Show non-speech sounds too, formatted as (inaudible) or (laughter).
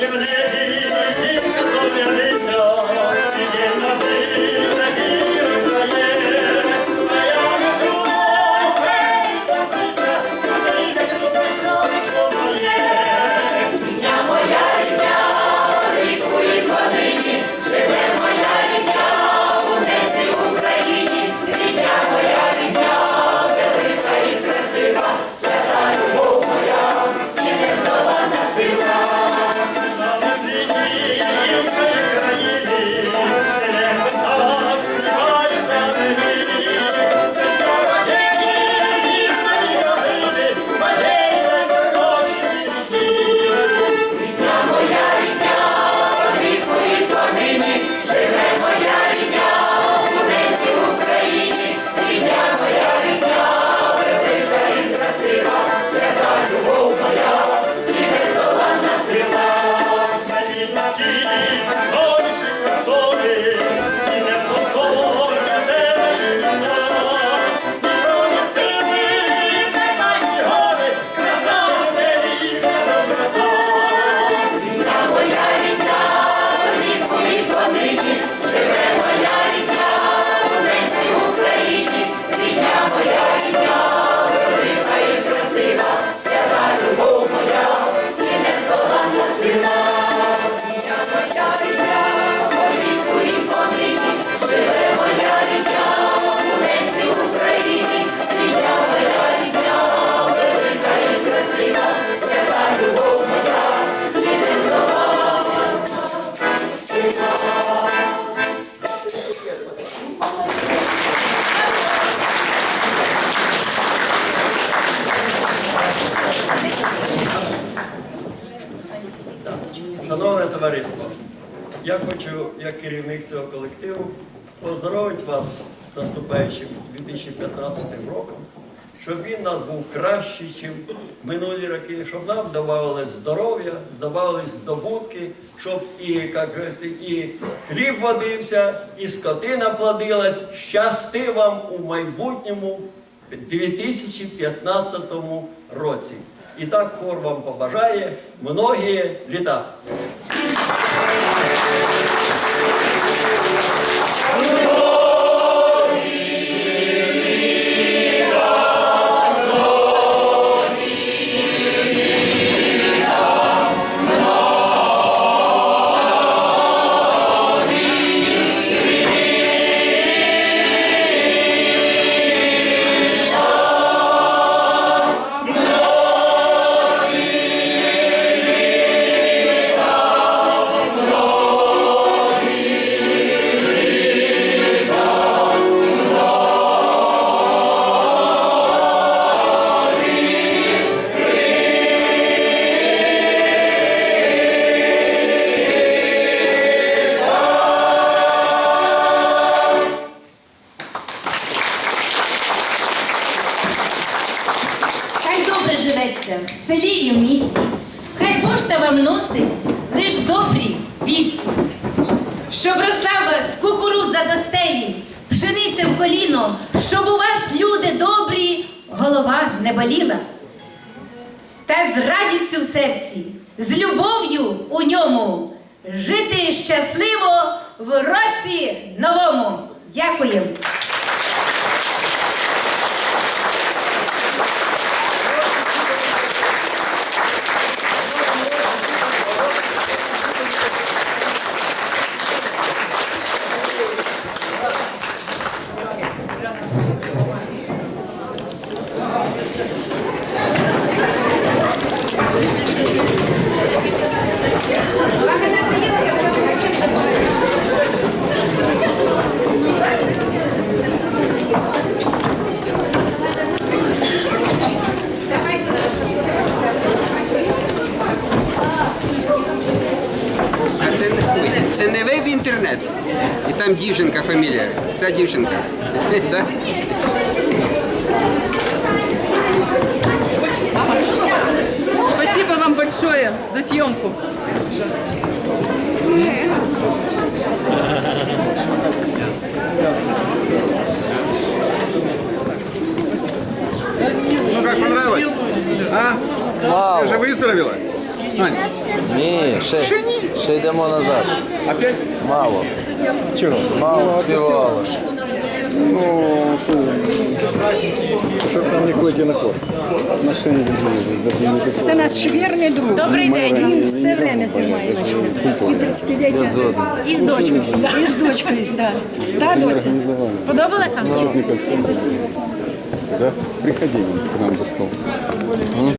Я мене Шановне товариство, я хочу, як керівник цього колективу, поздоровити вас з наступаючим 2015 роком, щоб він нас був кращий, ніж минулі роки, щоб нам додавалось здоров'я, здавались здобутки, щоб і, як говориться, і хліб водився, і скотина плодилась. Щасти вам у майбутньому 2015 році. І так хор вам побажає многі літа. Хай в селі і в місті. Хай пошта вам носить лиш добрі вісті. Щоб росла вас кукурудза до стелі, пшениця в коліно, щоб у вас, люди добрі, голова не боліла. Та з радістю в серці, з любов'ю у ньому, жити щасливо в році новому. Дякуємо. там дівчинка фамілія. Ця дівчинка. (laughs) Да? Спасибо вам большое за съемку. Ну как, понравилось? А? Ты уже выздоровела? Ні, ще, ще йдемо назад. Опять? Мало. Чого? Мало співали. Ну, що, щоб там не ходити на хор. Машини не Це наш вірний друг. Добрий день. Він все время знімає наші. І 30-ліття. І з дочкою всегда. І з дочкою, да. Та доця. Сподобалося? Да? Приходи к нам за стол.